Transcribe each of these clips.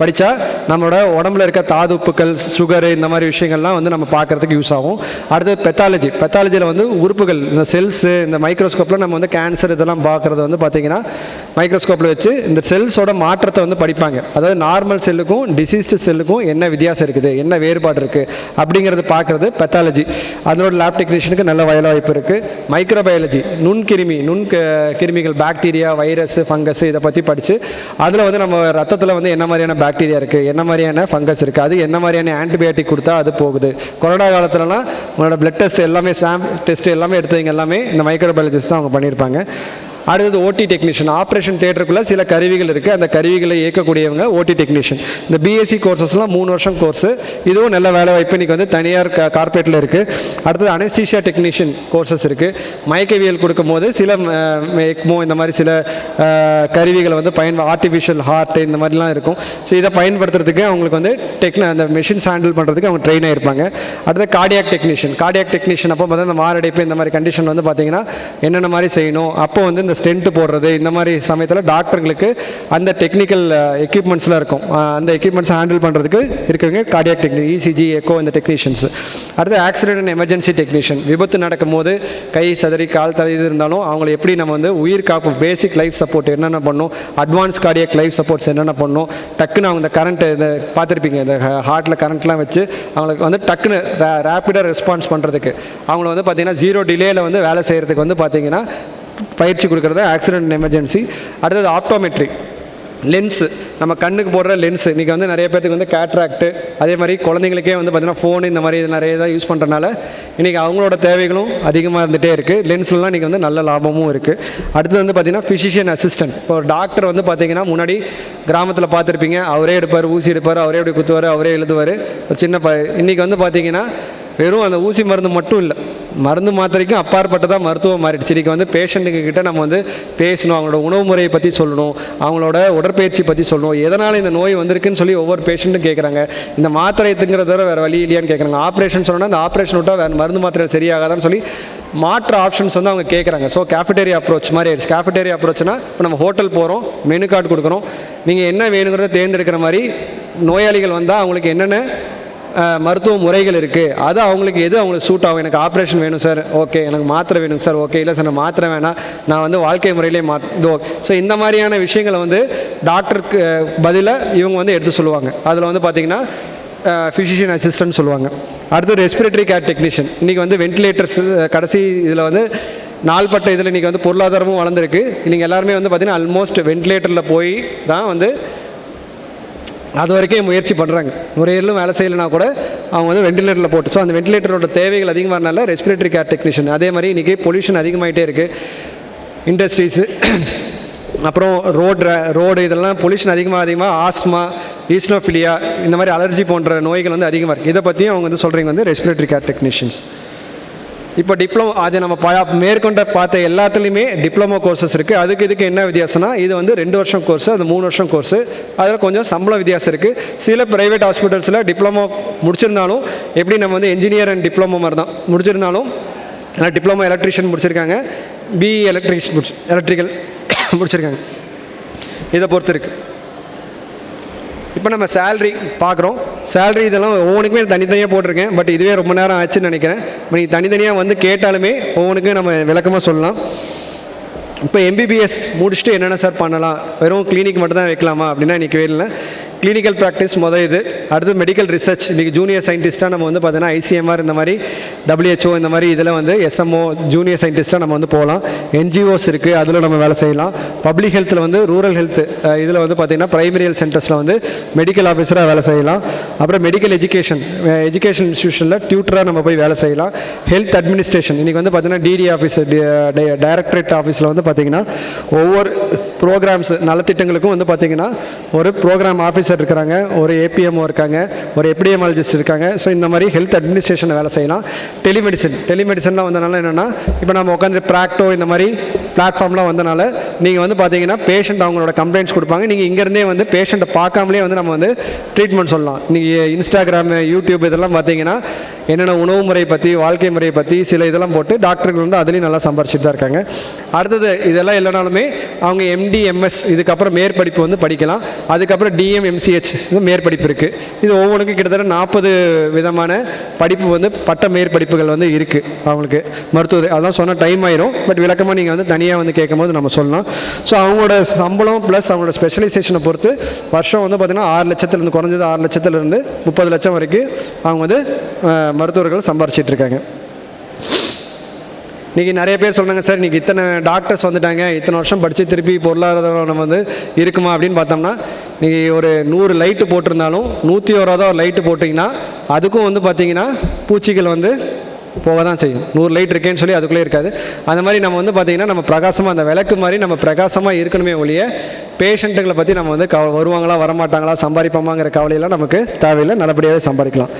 படித்தா நம்மளோட உடம்புல இருக்க தாதுப்புக்கள் சுகரு இந்த மாதிரி விஷயங்கள்லாம் வந்து நம்ம பார்க்கறதுக்கு யூஸ் ஆகும். அடுத்து பெத்தாலஜி பெத்தாலஜியில் வந்து உறுப்புகள் இந்த செல்ஸு இந்த மைக்ரோஸ்கோப்பில் நம்ம வந்து கேன்சர் இதெல்லாம் பார்க்குறது வந்து பார்த்திங்கன்னா மைக்ரோஸ்கோப்பில் வச்சு இந்த செல்ஸோட மாற்றத்தை வந்து படிப்பாங்க. அதாவது நார்மல் செல்லுக்கும் டிசீஸ்டு செல்லுக்கும் என்ன வித்தியாசம் இருக்குது என்ன வேறுபாடு இருக்குது அப்படிங்கிறது பார்க்குறது பெத்தாலஜி அதனோட லேப் டெக்னீஷியனுக்கு நல்ல வயல வாய்ப்பு இருக்குது மைக்ரோபயாலஜி நுண்கிருமி நுண் கிருமிகள் பாக்டீரியா வைரஸ் ஃபங்கஸ் இதை பற்றி படித்து அதில் வந்து நம்ம ரத்தத்தில் வந்து என்ன மாதிரியான பாக்டீரியா இருக்குது என்ன மாதிரியான ஃபங்கஸ் இருக்குது அது என்ன மாதிரியான ஆன்டிபயோட்டிக் கொடுத்தா அது போகுது? கொரோனா காலத்துலலாம் உங்களோட பிளட் டெஸ்ட் எல்லாமே சாம் டெஸ்ட் எல்லாமே எடுத்தவங்க எல்லாமே இந்த மைக்ரோபயாலஜிஸ்ட் தான் அவங்க பண்ணியிருப்பாங்க. அடுத்தது ஓடி டெக்னீஷியன் ஆப்ரேஷன் தேட்டருக்குள்ளே சில கருவிகள் இருக்குது அந்த கருவிகளை இயக்கக்கூடியவங்க ஓடி டெக்னீஷியன் இந்த பிஎஸ்சி கோர்சஸ்லாம் மூணு வருஷம் கோர்ஸு இதுவும் நல்ல வேலை வாய்ப்பு. இன்றைக்கி வந்து தனியார் க கார்பரேட்டில் இருக்குது அடுத்தது அனஸ்தீஷியா டெக்னீஷியன் கோர்சஸ் இருக்குது மயக்கவியல் கொடுக்கும்போது சில எக்மோ இந்த மாதிரி சில கருவிகளை வந்து பயன் ஆர்டிஃபிஷியல் ஹார்ட் இந்த மாதிரிலாம் இருக்கும். ஸோ இதை பயன்படுத்துறதுக்கு அவங்களுக்கு வந்து டெக்ன அந்த மிஷின்ஸ் ஹேண்டில் பண்ணுறதுக்கு அவங்க ட்ரெயின் ஆகிருப்பாங்க அடுத்து கார்டியாக் டெக்னீஷியன் கார்டியாக் டெக்னீஷியன் அப்போ பார்த்தா இந்த மாரடைப்பு இந்த மாதிரி கண்டிஷன் வந்து பார்த்தீங்கன்னா என்னென்ன மாதிரி செய்யணும்? அப்போ வந்து இந்த ஸ்டென்ட் போடுறது இந்த மாதிரி சமயத்தில் டாக்டருங்களுக்கு அந்த டெக்னிக்கல் எக்யூப்மெண்ட்ஸ்லாம் இருக்கும். அந்த எக்யூப்மெண்ட்ஸ் ஹேண்டில் பண்ணுறதுக்கு இருக்கவங்க கார்டியாக் டெக்னிக் இசிஜி எக்கோ இந்த டெக்னீஷியன்ஸ் அடுத்து ஆக்சிடென்ட் அண்ட் எமர்ஜென்சி டெக்னீஷியன் விபத்து நடக்கும்போது கை சதறி கால் தலை இது இருந்தாலும் அவங்களை எப்படி நம்ம வந்து உயிர் காப்பு பேசிக் லைஃப் சப்போர்ட் என்னென்ன பண்ணணும் அட்வான்ஸ் கார்டியாக் லைஃப் சப்போர்ட்ஸ் என்னென்ன பண்ணணும் டக்குன்னு அவங்க இந்த கரண்ட் இந்த பார்த்துருப்பீங்க இந்த ஹார்ட்டில் கரண்ட்லாம் வச்சு அவங்களுக்கு வந்து டக்குன்னு ரேப்பிடாக ரெஸ்பான்ஸ் பண்ணுறதுக்கு அவங்கள வந்து பார்த்திங்கன்னா ஜீரோ டிலேயில் வந்து வேலை செய்கிறதுக்கு வந்து பார்த்திங்கன்னா பயிற்சி கொடுக்குறது? ஆக்சிடென்ட் எமர்ஜென்சி அடுத்தது ஆப்டோமெட்ரி லென்ஸு நம்ம கண்ணுக்கு போடுற லென்ஸு இன்றைக்கி வந்து நிறைய பேர்த்துக்கு வந்து கேட்ராக்ட்டு அதே மாதிரி குழந்தைங்களுக்கே வந்து பார்த்திங்கன்னா ஃபோனு இந்த மாதிரி இது நிறைய இதாக யூஸ் பண்ணுறனால இன்றைக்கி அவங்களோட தேவைகளும் அதிகமாக இருந்துகிட்டே இருக்குது லென்ஸ்லாம் இன்றைக்கி வந்து நல்ல லாபமும் இருக்குது அடுத்து வந்து பார்த்திங்கன்னா ஃபிசிஷியன் அசிஸ்டன்ட் இப்போ ஒரு டாக்டர் வந்து பார்த்திங்கன்னா முன்னாடி கிராமத்தில் பார்த்துருப்பீங்க அவரே எடுப்பார் ஊசி எடுப்பார் அவரே அப்படி குத்துவார் அவரே எழுதுவார் ஒரு சின்ன ப இன்றைக்கி வந்து பார்த்திங்கன்னா வெறும் அந்த ஊசி மருந்து மட்டும் இல்லை மருந்து மாத்திரைக்கும் அப்பாற்பட்டதாக மருத்துவம் மாறிடுச்சு. இன்றைக்கி வந்து பேஷண்ட்டுங்க கிட்ட நம்ம வந்து பேசணும் அவங்களோட உணவு முறையை பற்றி சொல்லணும் அவங்களோட உடற்பயிற்சி பற்றி சொல்லணும் எதனால் இந்த நோய் வந்திருக்குன்னு சொல்லி ஒவ்வொரு பேஷண்ட்டும் கேட்குறாங்க இந்த மாத்திரை திங்கிறத தவிர வேறு வழி இல்லையான்னு கேட்குறாங்க ஆப்ரேஷன் சொன்னால் அந்த ஆப்ரேஷன் விட்டால் வேறு மருந்து மாத்திரை சரியாகாதான்னு சொல்லி மாற்று ஆப்ஷன்ஸ் வந்து அவங்க கேட்குறாங்க ஸோ கேஃபிடேரியா அப்ரோச் மாதிரி ஆயிடுச்சு. கேஃபிடேரியா அப்ரோச்னா இப்போ நம்ம ஹோட்டல் போகிறோம் மெனு கார்டு கொடுக்குறோம். நீங்கள் என்ன வேணுங்கிறத தேர்ந்தெடுக்கிற மாதிரி நோயாளிகள் வந்தால் அவங்களுக்கு என்னென்ன மருத்துவ முறைகள் இருக்குது அது அவங்களுக்கு எது அவங்களுக்கு சூட் ஆகும்? எனக்கு ஆப்ரேஷன் வேணும் சார் ஓகே எனக்கு மாத்திரை வேணும் சார் ஓகே இல்லை சார் நான் மாத்திரை வேணாம். நான் வந்து வாழ்க்கை முறையிலே மா இது ஸோ இந்த மாதிரியான விஷயங்களை வந்து டாக்டருக்கு பதிலாக இவங்க வந்து எடுத்து சொல்லுவாங்க. அதில் வந்து பார்த்திங்கன்னா ஃபிசிஷியன் அசிஸ்டன்ட் சொல்லுவாங்க. அடுத்து ரெஸ்பிரேட்டரி கேர் டெக்னீஷியன் இன்றைக்கி வந்து வென்டிலேட்டர்ஸ் கடைசி இதில் வந்து நாள்பட்ட இதில் இன்றைக்கி வந்து பொருளாதாரமும் வளர்ந்துருக்கு. நீங்கள் எல்லாருமே வந்து பார்த்திங்கன்னா ஆல்மோஸ்ட் வென்டிலேட்டரில் போய் தான் வந்து அது வரைக்கும் முயற்சி பண்ணுறாங்க முறையிலும் வேலை செய்யலைனா கூட அவங்க வந்து வெண்டிலேட்டரில் போட்டு ஸோ அந்த வெண்டிலேட்டரோட தேவைகள் அதிகமாகறனால ரெஸ்பிரேட்டரி கேர் டெக்னீஷியன் அதே மாதிரி இன்றைக்கி பொல்யூஷன் அதிகமாகிட்டே இருக்குது இண்டஸ்ட்ரீஸு அப்புறம் ரோடு ரோடு இதெல்லாம் பொல்யூஷன் அதிகமாக அதிகமாக ஆஸ்மா ஈஸ்னோஃபிலியா இந்த மாதிரி அலர்ஜி போன்ற நோய்கள் வந்து அதிகமாக இருக்குது இதை பற்றியும் அவங்க வந்து சொல்கிறீங்க வந்து ரெஸ்பிரேட்டரி கேர் டெக்னீஷியன்ஸ் இப்போ டிப்ளமோ அது நம்ம பா மேற்கொண்ட பார்த்த எல்லாத்துலேயுமே டிப்ளமோ கோர்சஸ் இருக்குது அதுக்கு இதுக்கு என்ன வித்தியாசம்னா இது வந்து ரெண்டு வருஷம் கோர்ஸ் அது மூணு வருஷம் கோர்ஸு அதில் கொஞ்சம் சம்பள வித்தியாசம் இருக்குது சில ப்ரைவேட் ஹாஸ்பிட்டல்ஸில் டிப்ளமோ முடிச்சிருந்தாலும் எப்படி நம்ம வந்து என்ஜினியர் அண்ட் டிப்ளமோ மாதிரி தான் முடிச்சிருந்தாலும் ஆனால் டிப்ளமோ எலக்ட்ரிஷியன் முடிச்சிருக்காங்க. பிஇ எலக்ட்ரிஷியன் முடிச்சு எலக்ட்ரிக்கல் முடிச்சிருக்காங்க. இதை பொறுத்து இருக்குது இப்போ நம்ம சேல்ரி பார்க்குறோம். சேலரி இதெல்லாம் ஒவ்வொன்றுக்குமே தனித்தனியாக போட்டிருக்கேன். பட் இதுவே ரொம்ப நேரம் ஆச்சுன்னு நினைக்கிறேன். நீங்கள் தனித்தனியாக வந்து கேட்டாலுமே ஒவ்வொன்றுக்கும் நம்ம விளக்கமாக சொல்லலாம். இப்போ எம்பிபிஎஸ் முடிச்சுட்டு என்னென்ன சார் பண்ணலாம்? வெறும் கிளினிக் மட்டும் தான் வைக்கலாமா? அப்படின்னா இன்றைக்கி இல்லை கிளினிக்கல் ப்ராக்டிஸ் மொதல் இது. அடுத்து மெடிக்கல் ரிசர்ச் இன்றைக்கி ஜூனியர் சயின்டிஸ்ட்டாக நம்ம வந்து பார்த்தீங்கன்னா ஐசிஎம்ஆர் இந்த மாதிரி டபிள்யூஹெச்ஓ இந்த மாதிரி இதில் வந்து எஸ்எம்ஓ ஜூனியர் சயின்டிஸ்ட்டாக நம்ம வந்து போகலாம். என்ஜிஓஸ் இருக்குது அதில் நம்ம வேலை செய்யலாம். பப்ளிக் ஹெல்த்தில் வந்து ரூரல் ஹெல்த் இதில் வந்து பார்த்திங்கன்னா ப்ரைமரி ஹெல்த் சென்டர்ஸில் வந்து மெடிக்கல் ஆஃபீஸராக வேலை செய்யலாம். அப்புறம் மெடிக்கல் எஜுகேஷன் எஜுகேஷன் இன்ஸ்டியூஷனில் டியூட்டராக நம்ம போய் வேலை செய்யலாம். ஹெல்த் அட்மினிஸ்ட்ரேஷன் இன்றைக்கி வந்து பார்த்திங்கன்னா டிடி ஆஃபீஸ் டைரக்டரேட் ஆஃபீஸில் வந்து பார்த்திங்கன்னா ஒவ்வொரு ப்ரோக்ராம்ஸ் நலத்திட்டங்களுக்கும் வந்து பார்த்திங்கன்னா ஒரு ப்ரோக்ராம் ஆஃபீஸ் ஆஃபீஸர் இருக்கிறாங்க ஒரு ஏபிஎம்ஓ இருக்காங்க ஒரு எப்டிஎமாலஜிஸ்ட் இருக்காங்க. ஸோ இந்த மாதிரி ஹெல்த் அட்மினிஸ்ட்ரேஷன் வேலை செய்யலாம். டெலிமெடிசன் டெலிமெடிசன்லாம் வந்தனால என்னென்னா இப்போ நம்ம உட்காந்து ப்ராக்டோ இந்த மாதிரி பிளாட்ஃபார்ம்லாம் வந்தனால நீங்கள் வந்து பார்த்தீங்கன்னா பேஷண்ட் அவங்களோட கம்ப்ளைண்ட்ஸ் கொடுப்பாங்க. நீங்கள் இங்கேருந்தே வந்து பேஷண்ட்டை பார்க்காமலே வந்து நம்ம வந்து ட்ரீட்மெண்ட் சொல்லலாம். நீங்கள் இன்ஸ்டாகிராமு யூடியூப் இதெல்லாம் பார்த்தீங்கன்னா என்னென்ன உணவு முறை பற்றி வாழ்க்கை முறையை பற்றி சில இதெல்லாம் போட்டு டாக்டர்கள் வந்து அதுலேயும் நல்லா சம்பாரிச்சிட்டு தான் இருக்காங்க. அடுத்தது இதெல்லாம் இல்லைனாலுமே அவங்க எம்டி எம்எஸ் இதுக்கப்புறம் மேற்படிப்பு வந்து படிக்கலாம். அதுக்கப்புறம் டிஎம் எம்சிஹெச் இது மேற்படிப்பு இருக்குது இது ஒவ்வொன்றுக்கும் கிட்டத்தட்ட நாற்பது விதமான படிப்பு வந்து பட்ட மேற்படிப்புகள் வந்து இருக்குது அவங்களுக்கு. மருத்துவ அதெல்லாம் சொன்னால் டைம் ஆயிரும். பட் விளக்கமாக நீங்கள் வந்து தனியாக வந்து கேட்கும்போது நம்ம சொல்லலாம். ஸோ அவங்களோட சம்பளம் ப்ளஸ் அவங்களோட ஸ்பெஷலைசேஷனை பொறுத்து வருஷம் வந்து பார்த்திங்கன்னா ஆறு லட்சத்துலேருந்து குறைஞ்சது ஆறு லட்சத்துலேருந்து முப்பது லட்சம் வரைக்கும் அவங்க வந்து மருத்துவர்கள் சம்பாரிச்சிட்ருக்காங்க இன்றைக்கி நிறைய பேர் சொல்கிறாங்க சார் இன்றைக்கி இத்தனை டாக்டர்ஸ் வந்துட்டாங்க இத்தனை வருஷம் படித்து திருப்பி பொருளாதாரம் நம்ம வந்து இருக்குமா? அப்படின்னு பார்த்தோம்னா இன்றைக்கி ஒரு நூறு லைட்டு போட்டிருந்தாலும் நூற்றி ஓராவது ஒரு லைட்டு போட்டிங்கன்னா அதுக்கும் வந்து பார்த்தீங்கன்னா பூச்சிகள் வந்து போக தான் செய்யும். நூறு லைட் இருக்கேன்னு சொல்லி அதுக்குள்ளே இருக்காது. அந்த மாதிரி நம்ம வந்து பார்த்திங்கன்னா நம்ம பிரகாசமாக அந்த விளக்கு மாதிரி நம்ம பிரகாசமாக இருக்கணுமே ஒழிய பேஷண்ட்டுகளை பற்றி நம்ம வந்து கவ வருவாங்களா வரமாட்டாங்களா சம்பாதிப்போமாங்கிற கவலையெல்லாம் நமக்கு தேவையில்லை. நல்லபடியாகவே சம்பாதிக்கலாம்.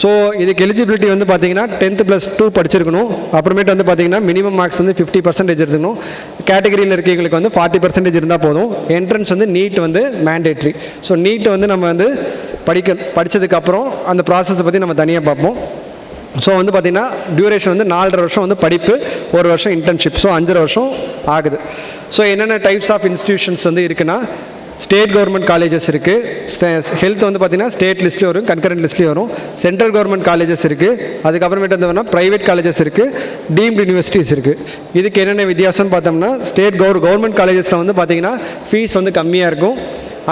ஸோ இதுக்கு எலிஜிபிலிட்டி வந்து பார்த்தீங்கன்னா டென்த்து ப்ளஸ் டூ படிச்சிருக்கணும். அப்புறமேட்டு வந்து பார்த்தீங்கன்னா மினிமம் மார்க்ஸ் வந்து ஃபிஃப்டி பர்சன்டேஜ் இருக்கணும் கேட்டகரியில் இருக்கிறவங்களுக்கு வந்து ஃபார்ட்டி பர்சன்டேஜ் இருந்தால் போதும். என்ட்ரன்ஸ் வந்து நீட் வந்து மேண்டேட்ரி ஸோ நீட் வந்து நம்ம வந்து படிக்க படித்ததுக்கப்புறம் அந்த ப்ராசஸை பற்றி நம்ம தனியாக பார்ப்போம். ஸோ வந்து பார்த்திங்கன்னா டியூரேஷன் வந்து நாலரை வருஷம் வந்து படிப்பு ஒரு வருஷம் இன்டர்ன்ஷிப் ஸோ அஞ்சரை வருஷம் ஆகுது. ஸோ என்னென்ன டைப்ஸ் ஆஃப் இன்ஸ்டியூஷன்ஸ் வந்து இருக்குன்னா ஸ்டேட் கவர்மெண்ட் காலேஜஸ் இருக்குது ஹெல்த் வந்து பார்த்திங்கன்னா ஸ்டேட் லிஸ்ட்லேயும் வரும் கன்கரண்ட் லிஸ்ட்லேயும் வரும். சென்ட்ரல் கவர்மெண்ட் காலேஜஸ் இருக்குது அதுக்கப்புறமேட்டு வந்து வேணால் ப்ரைவேட் காலேஜஸ் இருக்குது டீம்டு யூனிவர்சிட்டிஸ் இருக்குது இதுக்கு என்னென்ன வித்தியாசம்னு பார்த்தோம்னா ஸ்டேட் கவர் கவர்மெண்ட் காலேஜஸில் வந்து பார்த்திங்கன்னா ஃபீஸ் வந்து கம்மியாக இருக்கும்.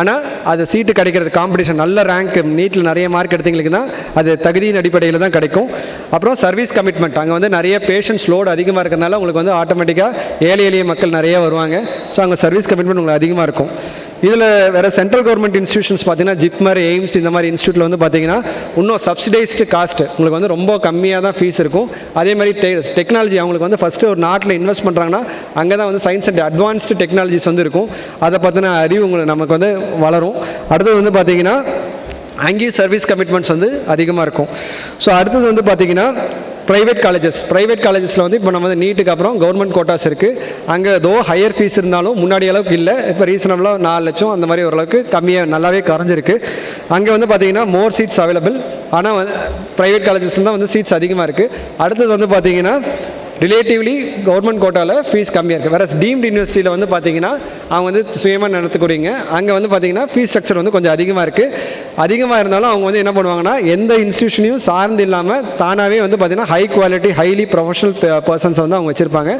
ஆனால் அது சீட்டு கிடைக்கிறது காம்படிஷன் நல்ல ரேங்க் நீட்டில் நிறைய மார்க் எடுத்தவங்களுக்கு தான் அது தகுதியின் அடிப்படையில் தான் கிடைக்கும். அப்புறம் சர்வீஸ் கமிட்மெண்ட் அங்கே வந்து நிறைய பேஷண்ட்ஸ் லோடு அதிகமாக இருக்கிறனால உங்களுக்கு வந்து ஆட்டோமேட்டிக்காக ஏழை எளிய மக்கள் நிறைய வருவாங்க. ஸோ அங்கே சர்வீஸ் கமிட்மெண்ட் உங்களுக்கு அதிகமாக இருக்கும். இதில் வேறு சென்ட்ரல் கவர்மெண்ட் இன்ஸ்டியூஷன்ஸ் பார்த்தீங்கன்னா ஜிப்மர் எய்ம்ஸ் இந்த மாதிரி இன்ஸ்டியூட்டில் வந்து பார்த்தீங்கன்னா இன்னும் சப்சிடைஸ்டு காஸ்ட் உங்களுக்கு வந்து ரொம்ப கம்மியாக தான் ஃபீஸ் இருக்கும். அதே மாதிரி டெ டெக்னாலஜி அவங்களுக்கு வந்து ஃபஸ்ட்டு ஒரு நாட்டில் இன்வெஸ்ட் பண்ணுறாங்கன்னா அங்கே தான் வந்து சயின்ஸ் அண்ட் அட்வான்ஸ்டு டெக்னாலஜிஸ் வந்து இருக்கும். அதை பற்றின அறிவு உங்களுக்கு நமக்கு வந்து வளரும். அடுத்தது வந்து பார்த்தீங்கன்னா அங்கேயும் சர்வீஸ் கமிட்மெண்ட்ஸ் வந்து அதிகமாக இருக்கும். ஸோ அடுத்தது வந்து பார்த்திங்கன்னா ப்ரைவேட் காலேஜஸ் ப்ரைவேட் காலேஜஸில் வந்து இப்போ நம்ம வந்து நீட்டுக்கு அப்புறம் கவர்மெண்ட் கோட்டாஸ் இருக்குது அங்கே ஏதோ ஹையர் ஃபீஸ் இருந்தாலும் முன்னாடி அளவுக்கு இல்லை. இப்போ ரீசனபிளாக நாலு லட்சம் அந்த மாதிரி ஓரளவுக்கு கம்மியாக நல்லாவே குறைஞ்சிருக்கு அங்கே வந்து பார்த்திங்கன்னா மோர் சீட்ஸ் அவைலபிள் ஆனால் வந்து ப்ரைவேட் காலேஜஸ்லாம் வந்து சீட்ஸ் அதிகமாக இருக்குது அடுத்தது வந்து பார்த்திங்கன்னா ரிலேட்டிவ்லி கவர்மெண்ட் கோட்டாவில் ஃபீஸ் கம்மியாக இருக்குது வேறு டீம்டு யூனிவர்சிட்டியில் வந்து பார்த்தீங்கன்னா அவங்க வந்து சுயமாக நடத்தக்கூடியங்க அங்கே வந்து பார்த்தீங்கன்னா ஃபீஸ் ஸ்ட்ரக்சர் வந்து கொஞ்சம் அதிகமாக இருக்குது அதிகமாக இருந்தாலும் அவங்க வந்து என்ன பண்ணுவாங்கன்னா எந்த இன்ஸ்டியூஷனையும் சார்ந்து இல்லாமல் தானாகவே வந்து பார்த்தீங்கன்னா high quality highly professional persons வந்து அவங்க வச்சுருப்பாங்க.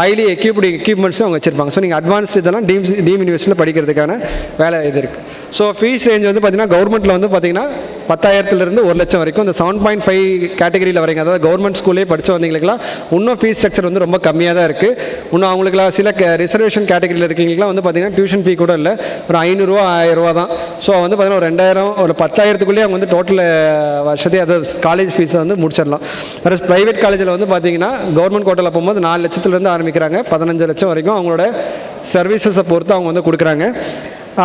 ஹைலி எக்யூப்டு எக்யூப்மெண்ட்ஸும் அவங்க வச்சுருப்பாங்க. ஸோ நீங்கள் அட்வான்ஸ் இதெல்லாம் டீம் டீம் யூனிவர்சிட்டியில் படிக்கிறதுக்கான வேலை இது இருக்குது ஸோ ஃபீஸ் ரேஞ்ச் வந்து பார்த்தீங்கன்னா கவர்மெண்ட்டில் வந்து பார்த்தீங்கன்னா பத்தாயிரத்துலேருந்து ஒரு லட்சம் வரைக்கும். இந்த செவன் பாயிண்ட் ஃபைவ் கேட்டகரியில் வரீங்க அதாவது கவர்மெண்ட் ஸ்கூல்லே படித்து வந்தீங்களுக்குலாம் இன்னும் ஃபீஸ் ஸ்ட்ரக்சர் வந்து ரொம்ப கம்மியாக தான் இருக்குது இன்னும் அவங்களுக்குலாம் சில ரிசர்வேஷன் கேட்டகரியில் இருக்கீங்களுக்குலாம் வந்து பார்த்தீங்கன்னா டியூஷன் ஃபீ கூட இல்லை. ஒரு ஐநூறுரூவா ஆயிரரூவா தான். ஸோ வந்து பார்த்தீங்கன்னா ஒரு ரெண்டாயிரம் ஒரு பத்தாயிரத்துக்குள்ளேயே அவங்க வந்து டோட்டல் வருஷத்தையே அது காலேஜ் ஃபீஸை வந்து முடிச்சிடலாம். வேறு ப்ரைவேட் காலேஜில் வந்து பார்த்தீங்கன்னா கவர்மெண்ட் கோட்டில் போகும்போது நாலு லட்சத்துலேருந்து ஆரம்பிக்கிறாங்க. பதினஞ்சு லட்சம் வரைக்கும் அவங்களோட சர்வீசஸை பொறுத்து அவங்க வந்து கொடுக்குறாங்க.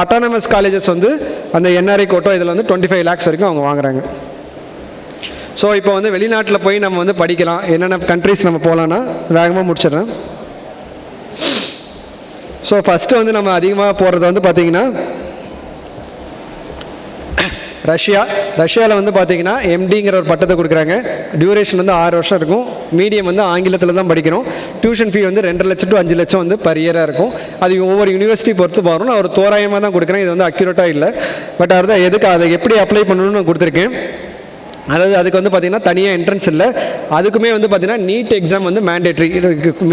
அட்டானமஸ் காலேஜஸ் வந்து அந்த என்ஆர்ஐ கோட்டோ இதில் வந்து டுவெண்ட்டி ஃபைவ் லேக்ஸ் வரைக்கும் அவங்க வாங்குறாங்க. ஸோ இப்போ வந்து வெளிநாட்டில் போய் நம்ம வந்து படிக்கலாம். என்னென்ன கண்ட்ரிஸ் நம்ம போகலான்னா வேகமாக முடிச்சிடுறேன். ஸோ ஃபஸ்ட்டு வந்து நம்ம அதிகமாக போகிறது வந்து பார்த்திங்கன்னா ரஷ்யா. ரஷ்யாவில் வந்து பார்த்தீங்கன்னா எம்டிங்கிற ஒரு பட்டத்தை கொடுக்குறாங்க. டியூரேஷன் வந்து ஆறு வருஷம் இருக்கும். மீடியம் வந்து ஆங்கிலத்தில் தான் படிக்கணும் டியூஷன் ஃபீ வந்து ரெண்டு லட்சம் டு அஞ்சு லட்சம் வந்து பர் இயராக இருக்கும். அது ஒவ்வொரு யூனிவர்சிட்டி பொறுத்து வரும் நான் ஒரு தோராயமாக தான் கொடுக்குறேன். இது வந்து அக்யூரேட்டாக இல்லை. பட் அதுதான் எதுக்கு அதை எப்படி அப்ளை பண்ணணும்னு நான் கொடுத்துருக்கேன். அதாவது அதுக்கு வந்து பார்த்திங்கன்னா தனியாக என்ட்ரன்ஸ் இல்லை. அதுக்குமே வந்து பார்த்திங்கன்னா நீட் எக்ஸாம் வந்து மேண்டேட்ரி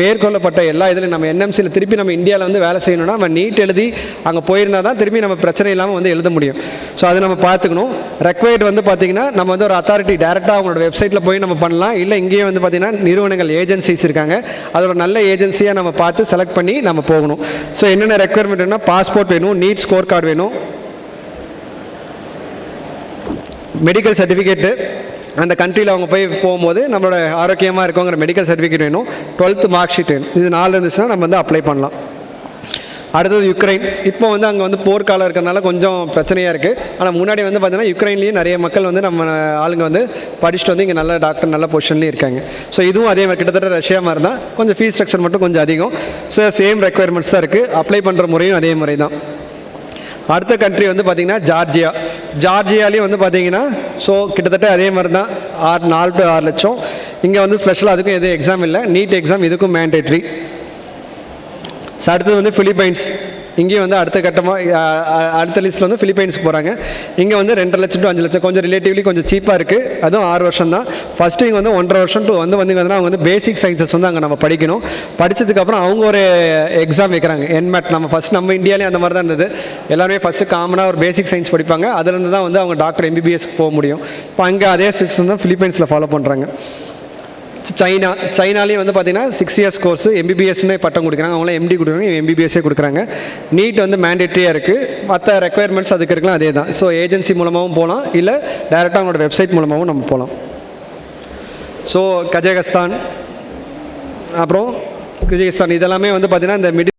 மேற்கொள்ளப்பட்ட எல்லா இதிலும் நம்ம என்எம்சியில் திருப்பி நம்ம இந்தியாவில் வந்து வேலை செய்யணும்னா நம்ம நீட் எழுதி அங்கே போயிருந்தால் தான் திரும்பி நம்ம பிரச்சனை இல்லாமல் வந்து எழுத முடியும். ஸோ அது நம்ம பார்த்துக்கணும். ரெக்வயர்ட் வந்து பார்த்திங்கன்னா நம்ம வந்து ஒரு அத்தாரிட்டி டேரெக்டாக அவங்களோட வெப்சைட்டில் போய் நம்ம பண்ணலாம். இல்லை இங்கேயே வந்து பார்த்திங்கன்னா நிறுவனங்கள் ஏஜென்சிஸ் இருக்காங்க. அதோட நல்ல ஏஜென்சியாக நம்ம பார்த்து செலக்ட் பண்ணி நம்ம போகணும். ஸோ என்னென்ன ரெக்குவயர்மெண்ட்னா பாஸ்போர்ட் வேணும் நீட் ஸ்கோர் கார்டு வேணும். மெடிக்கல் சர்டிஃபிகேட்டு அந்த கண்ட்ரியில் அவங்க போய் போகும்போது நம்மளோட ஆரோக்கியமாக இருக்கோங்கிற மெடிக்கல் சர்டிஃபிகேட் வேணும். டுவெல்த்து மார்க் ஷீட் வேணும். இது நாலு இருந்துச்சுன்னா நம்ம வந்து அப்ளை பண்ணலாம். அடுத்தது யுக்ரைன் இப்போ வந்து அங்கே வந்து போர்க்காலம் இருக்கிறனால கொஞ்சம் பிரச்சனையாக இருக்குது ஆனால் முன்னாடி வந்து பார்த்தீங்கன்னா யுக்ரைன்லேயும் நிறைய மக்கள் வந்து நம்ம ஆளுங்க வந்து படிச்சுட்டு வந்து இங்கே நல்ல டாக்டர் நல்ல பொசிஷன்லேயும் இருக்காங்க. ஸோ இதுவும் அதே மாதிரி கிட்டத்தட்ட ரஷ்யா மாதிரி தான். கொஞ்சம் ஃபீஸ் ஸ்ட்ரக்சர் மட்டும் கொஞ்சம் அதிகம். ஸோ சேம் ரெக்குயர்மெண்ட்ஸ் தான் இருக்குது அப்ளை பண்ணுற முறையும் அதே முறை தான் அடுத்த கண்ட்ரி வந்து பார்த்திங்கன்னா ஜார்ஜியா. ஜார்ஜியாலேயும் வந்து பார்த்தீங்கன்னா ஸோ கிட்டத்தட்ட அதே மாதிரி தான் ஆறு நாலு டு ஆறு லட்சம். இங்கே வந்து ஸ்பெஷலாக அதுக்கும் எதுவும் எக்ஸாம் இல்லை. நீட் எக்ஸாம் இதுக்கும் மேண்டேட்ரி ஸோ அடுத்தது வந்து ஃபிலிப்பைன்ஸ் இங்கேயும் வந்து அடுத்த கட்டமாக அடுத்த லிஸ்ட்டில் வந்து ஃபிலிப்பைன்ஸ்க்கு போகிறாங்க இங்கே வந்து ரெண்டரை லட்சம் டு அஞ்சு லட்சம் கொஞ்சம் ரிலேட்டிவ்லி கொஞ்சம் சீப்பாக இருக்குது அதுவும் ஆறு வருஷம் தான். ஃபஸ்ட்டு இங்கே வந்து ஒன்றரை வருஷம் டு வந்து வந்தீங்கன்னா அவங்க வந்து பேசிக் சயின்சஸ் வந்து அங்கே நம்ம படிக்கணும். படித்ததுக்கப்புறம் அவங்க ஒரு எக்ஸாம் வைக்கிறாங்க. என்மேட் நம்ம ஃபஸ்ட் நம்ம இந்தியாவிலே அந்த மாதிரி தான் இருந்தது. எல்லாருமே ஃபஸ்ட்டு காமனாக ஒரு பேசிக் சயின்ஸ் படிப்பாங்க. அதுலேருந்து தான் வந்து அவங்க டாக்டர் எம்பிபிஎஸ்க்கு போக முடியும். இப்போ அங்கே அதே சிஸ்டம் தான் ஃபிலிப்பைன்ஸில் ஃபாலோ பண்ணுறாங்க சைனா சைனாலேயும் வந்து பார்த்தீங்கன்னா சிக்ஸ் இயர்ஸ் கோர்ஸ் எம்பிபிஎஸ்னே பட்டம் கொடுக்குறாங்க. அவங்களாம் எம்டி கொடுக்குறாங்க எம்பிபிஎஸ்ஸே கொடுக்குறாங்க. நீட் வந்து மேண்டேட்ரியாக இருக்குது மற்ற ரெக்குயர்மெண்ட்ஸ் அதுக்கு இருக்கலாம் அதே தான். ஸோ ஏஜென்சி மூலமாகவும் போகலாம் இல்லை டேரெக்டாக அவங்களோட வெப்சைட் மூலமாகவும் நம்ம போகலாம் ஸோ கஜகஸ்தான் அப்புறம் கஜகஸ்தான் இதெல்லாமே வந்து பார்த்திங்கன்னா இந்த மிடில்